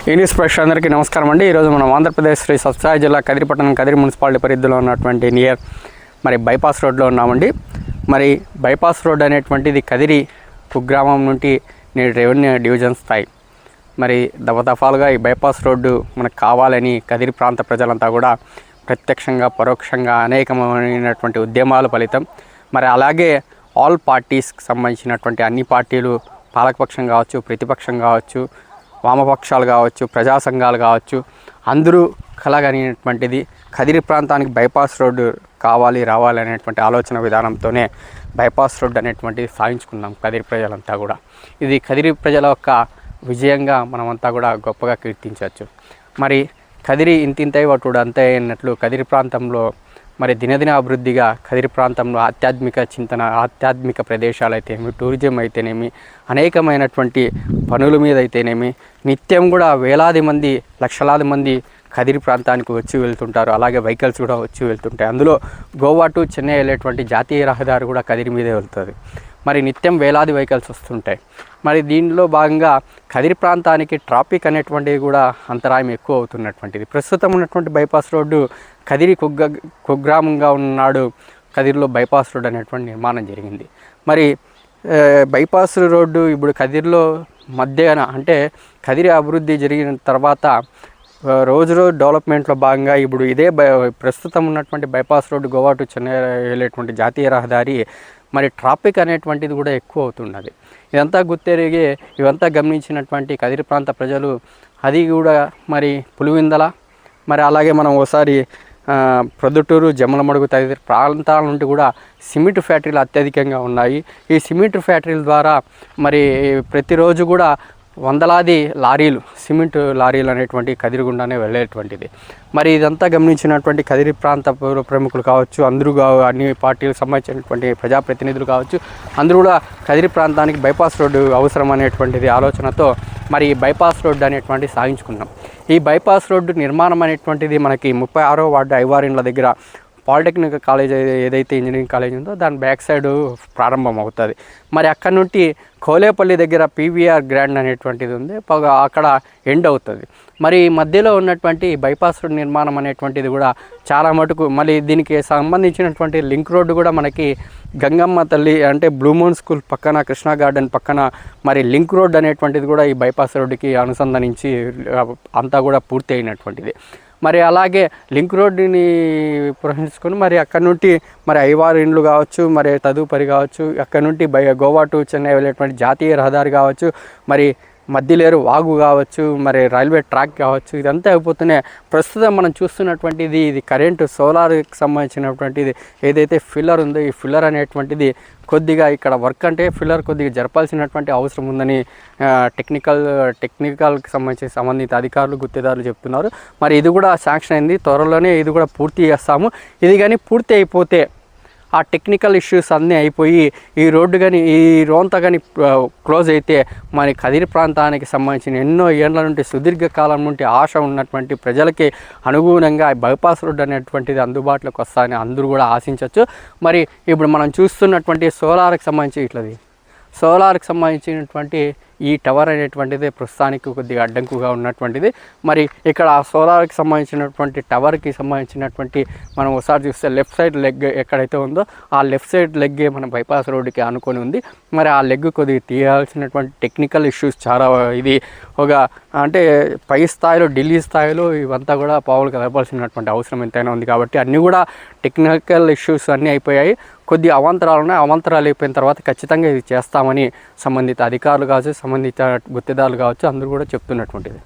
English news ప్రేక్షకులందరికీ నమస్కారం అండి. ఈరోజు మనం ఆంధ్రప్రదేశ్ శ్రీ సత్సాయి జిల్లా కదిరిపట్టణం కదిరి మున్సిపాలిటీ పరిధిలో ఉన్నటువంటి నియర్ మరి బైపాస్ రోడ్లో ఉన్నామండి. మరి బైపాస్ రోడ్ అనేటువంటిది కదిరి కుగ్రామం నుండి నేడు రెవెన్యూ డివిజన్ స్థాయి. మరి దఫదఫాలుగా ఈ బైపాస్ రోడ్డు మనకు కావాలని కదిరి ప్రాంత ప్రజలంతా కూడా ప్రత్యక్షంగా పరోక్షంగా అనేకమైనటువంటి ఉద్యమాల ఫలితం. మరి అలాగే ఆల్ పార్టీస్కి సంబంధించినటువంటి అన్ని పార్టీలు పాలకపక్షం కావచ్చు ప్రతిపక్షం కావచ్చు వామపక్షాలు కావచ్చు ప్రజా సంఘాలు కావచ్చు అందరూ కలగనేటువంటిది కదిరి ప్రాంతానికి బైపాస్ రోడ్డు కావాలి రావాలి అనేటువంటి ఆలోచన విధానంతోనే బైపాస్ రోడ్డు అనేటువంటిది సాధించుకున్నాం కదిరి ప్రజలంతా కూడా. ఇది కదిరి ప్రజల యొక్క విజయంగా మనమంతా కూడా గొప్పగా కీర్తించవచ్చు. మరి కదిరి ఇంతింతై వటుడు అంతే అన్నట్లు కదిరి ప్రాంతంలో మరి దినదిన అభివృద్ధిగా కదిరి ప్రాంతంలో ఆధ్యాత్మిక చింతన ఆధ్యాత్మిక ప్రదేశాలు అయితేనేమి టూరిజం అయితేనేమి అనేకమైనటువంటి పనుల మీద అయితేనేమి నిత్యం కూడా వేలాది మంది లక్షలాది మంది కదిరి ప్రాంతానికి వచ్చి వెళ్తుంటారు. అలాగే వెహికల్స్ కూడా వచ్చి వెళ్తుంటాయి. అందులో గోవా టు చెన్నై వెళ్ళేటువంటి జాతీయ రహదారి కూడా కదిరి మీదే వెళ్తుంది. మరి నిత్యం వేలాది వెహికల్స్ వస్తుంటాయి. మరి దీనిలో భాగంగా కదిరి ప్రాంతానికి ట్రాఫిక్ అనేటువంటిది కూడా అంతరాయం ఎక్కువ అవుతున్నటువంటిది. ప్రస్తుతం ఉన్నటువంటి బైపాస్ రోడ్డు కదిరి కుగ్గ కుగ్రామంగా ఉన్నాడు కదిరిలో బైపాస్ రోడ్ అనేటువంటి నిర్మాణం జరిగింది. మరి బైపాస్ రోడ్డు ఇప్పుడు కదిరిలో మధ్యన అంటే కదిరి అభివృద్ధి జరిగిన తర్వాత రోజు రోజు డెవలప్మెంట్లో భాగంగా ఇప్పుడు ఇదే బై ప్రస్తుతం ఉన్నటువంటి bypass road Goa to Chennai వెళ్ళేటువంటి జాతీయ రహదారి మరి ట్రాఫిక్ అనేటువంటిది కూడా ఎక్కువ అవుతున్నది. ఇదంతా గుర్తెరిగి ఇవంతా గమనించినటువంటి కదిరి ప్రాంత ప్రజలు అది కూడా మరి పులివిందల మరి అలాగే మనం ఒకసారి ప్రొద్దుటూరు జమ్మలమడుగు తదితర ప్రాంతాల నుండి కూడా సిమెంట్ ఫ్యాక్టరీలు అత్యధికంగా ఉన్నాయి. ఈ సిమెంట్ ఫ్యాక్టరీల ద్వారా మరి ప్రతిరోజు కూడా వందలాది లారీలు సిమెంట్ లారీలు అనేటువంటి కదిరి గుండానే వెళ్ళేటువంటిది. మరి ఇదంతా గమనించినటువంటి కదిరి ప్రాంత ప్రముఖులు కావచ్చు అందరూ కావ అన్ని పార్టీలకు సంబంధించినటువంటి ప్రజాప్రతినిధులు కావచ్చు అందరూ కూడా కదిరి ప్రాంతానికి బైపాస్ రోడ్డు అవసరం అనేటువంటిది ఆలోచనతో మరి ఈ బైపాస్ రోడ్డు అనేటువంటి సాగించుకున్నాం. ఈ బైపాస్ రోడ్డు నిర్మాణం అనేటువంటిది మనకి ముప్పై ఆరో వార్డు ఐవారిన్ల దగ్గర పాలిటెక్నిక్ కాలేజ్ ఏదైతే ఇంజనీరింగ్ కాలేజ్ ఉందో దాని బ్యాక్ సైడ్ ప్రారంభం అవుతుంది. మరి అక్కడ నుండి కోలేపల్లి దగ్గర పీవీఆర్ గ్రాండ్ అనేటువంటిది ఉంది. పగ- అక్కడ ఎండ్ అవుతుంది. మరి ఈ మధ్యలో ఉన్నటువంటి బైపాస్ రోడ్ నిర్మాణం అనేటువంటిది కూడా చాలా మటుకు మళ్ళీ దీనికి సంబంధించినటువంటి లింక్ రోడ్డు కూడా మనకి గంగమ్మ తల్లి అంటే బ్లూ మూన్ స్కూల్ పక్కన కృష్ణా గార్డెన్ పక్కన మరి లింక్ రోడ్ అనేటువంటిది కూడా ఈ బైపాస్ రోడ్డుకి అనుసంధానించి అంతా కూడా పూర్తి అయినటువంటిది. మరి అలాగే లింక్ రోడ్డుని ప్రవహించుకొని మరి అక్కడ నుండి మరి ఐవారు ఇండ్లు కావచ్చు మరి తదుపరి కావచ్చు అక్కడ నుండి బై గోవా టు చెన్నై వెళ్ళేటువంటి జాతీయ రహదారి కావచ్చు మరి మధ్యలేరు వాగు కావచ్చు మరి రైల్వే ట్రాక్ కావచ్చు ఇదంతా అయిపోతూనే ప్రస్తుతం మనం చూస్తున్నటువంటిది ఇది కరెంటు సోలార్కి సంబంధించినటువంటిది. ఏదైతే ఫిల్లర్ ఉందో ఈ ఫిల్లర్ అనేటువంటిది కొద్దిగా ఇక్కడ వర్క్ అంటే ఫిల్లర్ కొద్దిగా జరపాల్సినటువంటి అవసరం ఉందని టెక్నికల్ టెక్నికల్కి సంబంధించి సంబంధిత అధికారులు గుత్తేదారులు చెప్తున్నారు. మరి ఇది కూడా శాంక్షన్ అయింది. త్వరలోనే ఇది కూడా పూర్తి చేస్తాము. ఇది కానీ పూర్తి అయిపోతే ఆ టెక్నికల్ ఇష్యూస్ అన్నీ అయిపోయి ఈ రోడ్డు కానీ ఈ రోంత కానీ క్లోజ్ అయితే మన కదిరి ప్రాంతానికి సంబంధించిన ఎన్నో ఏళ్ళ నుండి సుదీర్ఘ కాలం నుండి ఆశ ఉన్నటువంటి ప్రజలకి అనుగుణంగా బైపాస్ రోడ్ అనేటువంటిది అందుబాటులోకి వస్తాయని అందరూ కూడా ఆశించవచ్చు మరి ఇప్పుడు మనం చూస్తున్నటువంటి సోలార్కి సంబంధించి ఇట్లది. సోలార్కి సంబంధించినటువంటి ఈ టవర్ అనేటువంటిది ప్రస్తుతానికి కొద్దిగా అడ్డంకుగా ఉన్నటువంటిది. మరి ఇక్కడ ఆ సోలార్కి సంబంధించినటువంటి టవర్కి సంబంధించినటువంటి మనం ఒకసారి చూస్తే లెఫ్ట్ సైడ్ లెగ్ ఎక్కడైతే ఉందో ఆ లెఫ్ట్ సైడ్ లెగ్గే మన బైపాస్ రోడ్డుకి ఆనుకొని ఉంది. మరి ఆ లెగ్ కొద్దిగా తీయాల్సినటువంటి టెక్నికల్ ఇష్యూస్ చాలా ఇది ఒక అంటే పై స్థాయిలో ఢిల్లీ స్థాయిలో ఇవంతా కూడా పావులు కలపాల్సినటువంటి అవసరం ఎంతైనా ఉంది కాబట్టి అన్నీ కూడా టెక్నికల్ ఇష్యూస్ అన్నీ అయిపోయాయి. కొద్ది అవాంతరాలు ఉన్నాయి అవాంతరాలు అయిపోయిన తర్వాత ఖచ్చితంగా ఇది చేస్తామని సంబంధిత అధికారులు కావచ్చు సంబంధిత గుత్తేదారులు కావచ్చు అందరూ కూడా చెప్తున్నటువంటిది.